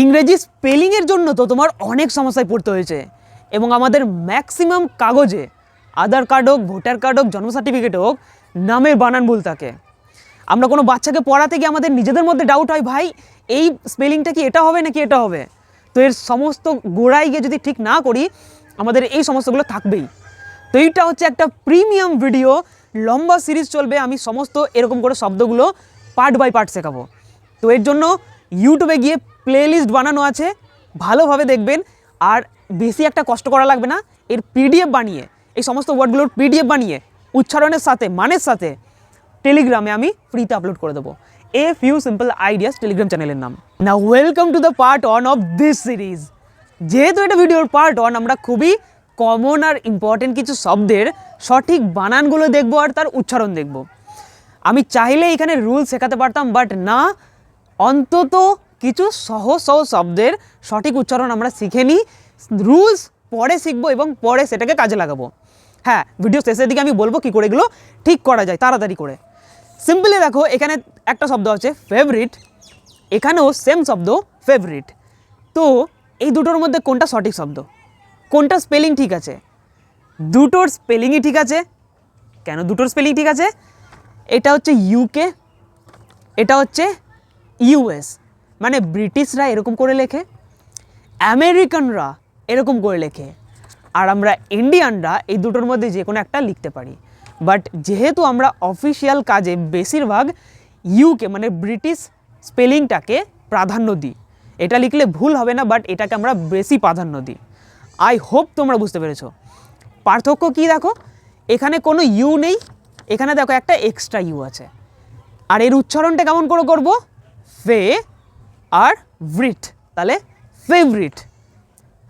ইংরেজি স্পেলিংয়ের জন্য তো তোমার অনেক সমস্যায় পড়তে হয়েছে। এবং আমাদের ম্যাক্সিমাম কাগজে আধার কার্ড হোক, ভোটার কার্ড হোক, জন্ম সার্টিফিকেট হোক, নামের বানান ভুল থাকে। আমরা কোনো বাচ্চাকে পড়াতে গিয়ে আমাদের নিজেদের মধ্যে ডাউট হয়, ভাই, এই স্পেলিংটা কি এটা হবে নাকি এটা হবে? তো এর সমস্ত গোড়ায় গিয়ে যদি ঠিক না করি, আমাদের এই সমস্যাগুলো থাকবেই। তো এইটা হচ্ছে একটা প্রিমিয়াম ভিডিও লম্বা সিরিজ চলবে, আমি সমস্ত এরকম করে শব্দগুলো পার্ট বাই পার্ট শেখাবো। তো এর জন্য ইউটিউবে গিয়ে প্লেলিস্ট বানানো আছে, ভালোভাবে দেখবেন। আর বেশি একটা কষ্ট করা লাগবে না, এর পিডিএফ বানিয়ে, এই সমস্ত ওয়ার্ডগুলোর পিডিএফ বানিয়ে, উচ্চারণের সাথে, মানের সাথে টেলিগ্রামে আমি ফ্রিতে আপলোড করে দেবো। A few simple ideas Telegram চ্যানেলের নাম। না welcome to the part one of this series যেহেতু এটা ভিডিওর পার্ট ওয়ান আমরা খুবই কমন আর ইম্পর্টেন্ট কিছু শব্দের সঠিক বানানগুলো দেখব আর তার উচ্চারণ দেখব। আমি চাইলে এখানে রুল শেখাতে পারতাম বাট না, অন্তত কিছু সহজ সহজ শব্দের সঠিক উচ্চারণ আমরা শিখে নিই। রুলস পরে শিখব এবং পরে সেটাকে কাজে লাগাবো। হ্যাঁ ভিডিও শেষের দিকে আমি বলব কী করে এগুলো ঠিক করা যায়, তাড়াতাড়ি করে। সিম্পলি দেখো, এখানে একটা শব্দ আছে ফেভারিট এখানেও সেম শব্দ ফেভারিট তো এই দুটোর মধ্যে কোনটা সঠিক শব্দ? কোনটা স্পেলিং ঠিক আছে? দুটোর স্পেলিংই ঠিক আছে। কেন দুটোর স্পেলিং ঠিক আছে? এটা হচ্ছে ইউকে এটা হচ্ছে ইউএস মানে ব্রিটিশরা এরকম করে লেখে, আমেরিকানরা এরকম করে লেখে, আর আমরা ইন্ডিয়ানরা এই দুটোর মধ্যে যে কোনো একটা লিখতে পারি। বাট যেহেতু আমরা অফিসিয়াল কাজে বেশিরভাগ ইউকে মানে ব্রিটিশ স্পেলিংটাকে প্রাধান্য দিই, এটা লিখলে ভুল হবে না, বাট এটাকে আমরা বেশি প্রাধান্য দিই। আই হোপ তোমরা বুঝতে পেরেছ। পার্থক্য কি দেখো? এখানে কোনো ইউ নেই, এখানে দেখো একটা এক্সট্রা ইউ আছে। আর এর উচ্চারণটা কেমন করে করব? ফে আর ভ্রিট তাহলে ফেভারিট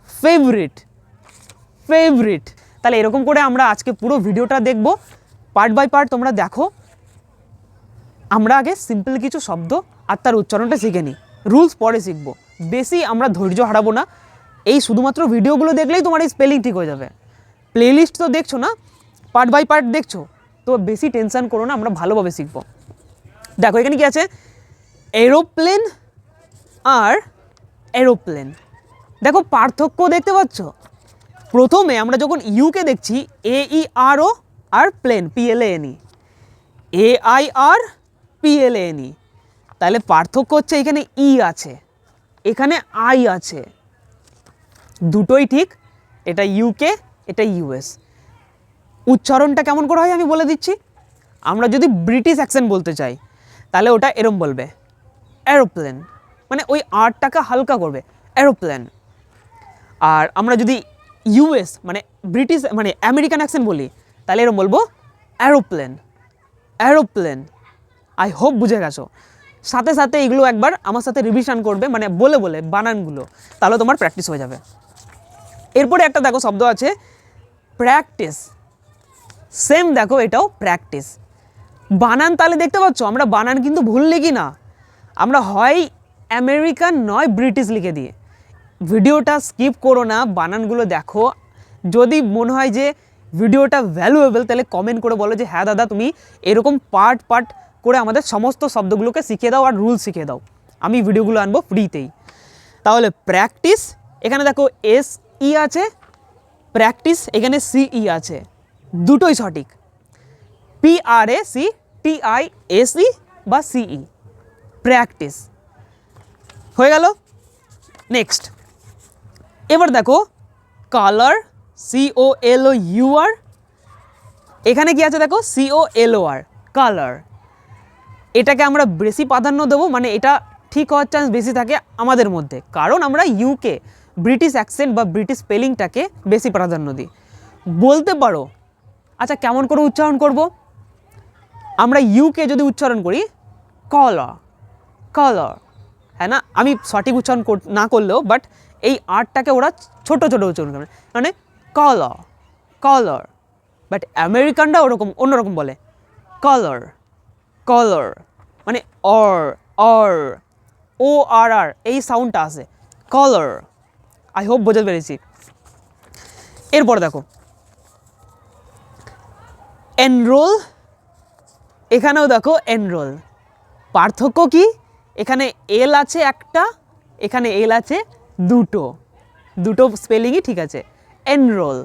ফেভারিট ফেভারিট তাহলে এরকম করে আমরা আজকে পুরো ভিডিওটা দেখব। পার্ট বাই পার্ট তোমরা দেখো। আমরা আগে সিম্পল কিছু শব্দ আর তার উচ্চারণটা শিখে নিই। রুলস পরে শিখব। বেশি আমরা ধৈর্য হারাবো না। এই শুধুমাত্র ভিডিওগুলো দেখলেই তোমার এই স্পেলিং ঠিক হয়ে যাবে। প্লেলিস্ট তো দেখছ না? পার্ট বাই পার্ট দেখছ? তো বেশি টেনশন করো না, আমরা ভালোভাবে শিখব। দেখো, এখানে কি আছে? এরোপ্লেন আর এরোপ্লেন। দেখো পার্থক্য দেখতে পাচ্ছ? প্রথমে আমরা যখন ইউকে দেখছি এ ই আর ও আর প্লেন পিএলএনই এ আই আর পিএলএনই তাহলে পার্থক্য হচ্ছে এখানে ই আছে, এখানে আই আছে। দুটোই ঠিক, এটা ইউকে এটা ইউএস উচ্চারণটা কেমন করে হয় আমি বলে দিচ্ছি? আমরা যদি ব্রিটিশ অ্যাকসেন্ট বলতে চাই, তাহলে ওটা এরম বলবে, এরোপ্লেন। মানে ওই আরটাকে হালকা করবে, এরোপ্লেন। আর আমরা যদি ইউএস মানে ব্রিটিশ মানে আমেরিকান অ্যাকসেন্ট বলি, তাহলে এরম বলব অ্যারোপ্লেন অ্যারোপ্লেন আই হোপ বুঝে গেছো। সাথে সাথে এগুলো একবার আমার সাথে রিভিশন করবে মানে বলে বলে বানানগুলো, তাহলে তোমার প্র্যাকটিস হয়ে যাবে। এরপরে একটা দেখো শব্দ আছে প্র্যাকটিস সেম দেখো এটাও প্র্যাকটিস বানান তাহলে দেখতে পাচ্ছ, আমরা বানান কিন্তু ভুল লিখি না আমরা হয় আমেরিকান নয়, ব্রিটিশ লিখে দিয়ে। ভিডিওটা স্কিপ করো না, বানানগুলো দেখো। যদি মনে হয় যে ভিডিওটা ভ্যালুয়েবল তাহলে কমেন্ট করে বলো যে হ্যাঁ দাদা, তুমি এরকম পার্ট পার্ট করে আমাদের সমস্ত শব্দগুলোকে শিখিয়ে দাও আর রুল শিখিয়ে দাও। আমি ভিডিওগুলো আনব ফ্রিতেই তাহলে প্র্যাকটিস এখানে দেখো এস ই আছে। প্র্যাকটিস এখানে সিই আছে। দুটোই সঠিক। P R A C T I S E বা সিই প্র্যাকটিস হয়ে গেল। নেক্সট এবার দেখো colour C O L O U R এখানে কি আছে দেখো? সি ও এল ও আর কালার এটাকে আমরা বেশি প্রাধান্য দেবো মানে এটা ঠিক হওয়ার চান্স বেশি থাকে আমাদের মধ্যে। কারণ আমরা ইউকে ব্রিটিশ অ্যাকসেন্ট বা ব্রিটিশ স্পেলিংটাকে বেশি প্রাধান্য দিই। বলতে পারো আচ্ছা কেমন করে উচ্চারণ করব? আমরা ইউকে যদি উচ্চারণ করি কলার কলার হ্যাঁ না? আমি সঠিক উচ্চারণ না করলেও বাট এই আর্টটাকে ওরা ছোট ছোট উচ্চারণ করে। মানে কলার কলার বাট আমেরিকানরা ওরকম, অন্যরকম বলে। কলার কলার মানে অর অর ও আর আর এই সাউন্ডটা আছে। কলার আই হোপ বোঝাতে পেরেছি। এরপর দেখো। এনরোল এখানেও দেখো এনরোল পার্থক্য কি? এখানে এল আছে একটা, এখানে এল আছে দুটো। দুটো স্পেলিংই ঠিক আছে। এনরোল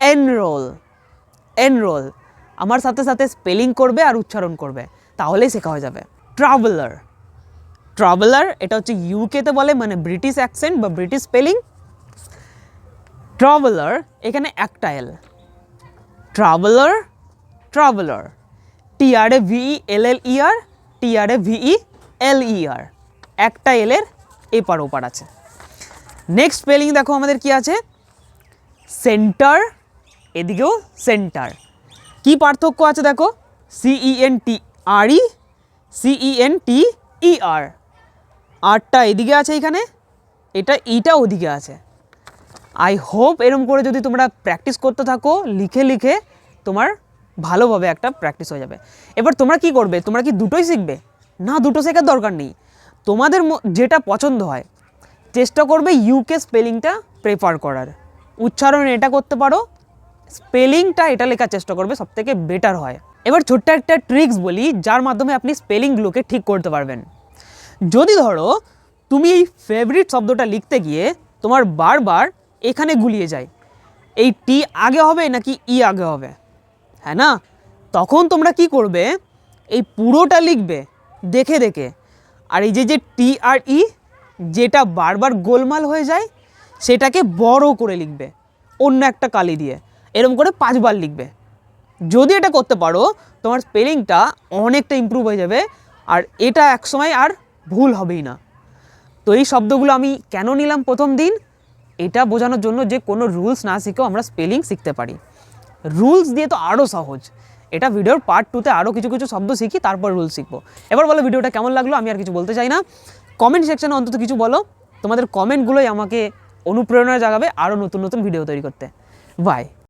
এনরোল এনরোল আমার সাথে সাথে স্পেলিং করবে আর উচ্চারণ করবে। তাহলেই শেখা হয়ে যাবে। ট্রাভেলার ট্রাভেলার এটা হচ্ছে ইউকেতে বলে মানে ব্রিটিশ অ্যাকসেন্ট বা ব্রিটিশ স্পেলিং ট্রাভেলার এখানে একটা এল ট্রাভেলার ট্রাভেলার টি আর এ ভিই এল এল ই আর টি আর এ ভিই এল ই আর একটা এলের এপার ওপার আছে। নেক্সট স্পেলিং দেখো আমাদের কি আছে? সেন্টার এদিকেও সেন্টার কি পার্থক্য আছে দেখো? সিইএন টি আর ই সিইএন টি ই আর আরটা এদিকে আছে এখানে, এটা ইটা ওদিকে আছে। আই হোপ এরম করে যদি তোমরা প্র্যাকটিস করতে থাকো, লিখে লিখে তোমার ভালোভাবে একটা প্র্যাকটিস হয়ে যাবে। এবার তোমরা কি করবে? তোমরা কি দুটোই শিখবে? না, দুটো শেখার দরকার নেই। তোমাদের যেটা পছন্দ হয়, চেষ্টা করবে ইউকে স্পেলিংটা প্রেফার করার। উচ্চারণ এটা করতে পারো স্পেলিংটা এটা লেখার চেষ্টা করবে সব থেকে বেটার হয়। এবার ছোট্ট একটা ট্রিক্স বলি, যার মাধ্যমে আপনি স্পেলিংগুলোকে ঠিক করতে পারবেন। যদি ধরো, তুমি এই ফেভারিট শব্দটা লিখতে গিয়ে তোমার বারবার এখানে গুলিয়ে যায়। এই টি আগে হবে নাকি ই আগে হবে? হ্যাঁ না? তখন তোমরা কি করবে, এই পুরোটা লিখবে দেখে দেখে। আর এই যে যে টি আর ই, যেটা বারবার গোলমাল হয়ে যায়, সেটাকে বড় করে লিখবে, অন্য একটা কালি দিয়ে এরকম করে পাঁচবার লিখবে। যদি এটা করতে পারো, তোমার স্পেলিংটা অনেকটা ইমপ্রুভ হয়ে যাবে, আর এটা একসময় আর ভুল হবেই না। তো এই শব্দগুলো আমি কেন নিলাম প্রথম দিন? এটা বোঝানোর জন্য যে কোনো রুলস না শিখেও আমরা স্পেলিং শিখতে পারি। রুলস দিয়ে তো আরও সহজ। এটা ভিডিওর পার্ট টুতে আরও কিছু কিছু শব্দ শিখি, তারপর রুল শিখব। এবার বলো ভিডিওটা কেমন লাগল? আমি আর কিছু বলতে চাই না। কমেন্ট সেকশানে অন্তত কিছু বলো। তোমাদের কমেন্টগুলোই আমাকে অনুপ্রেরণা জাগাবে আরও নতুন নতুন ভিডিও তৈরি করতে। বাই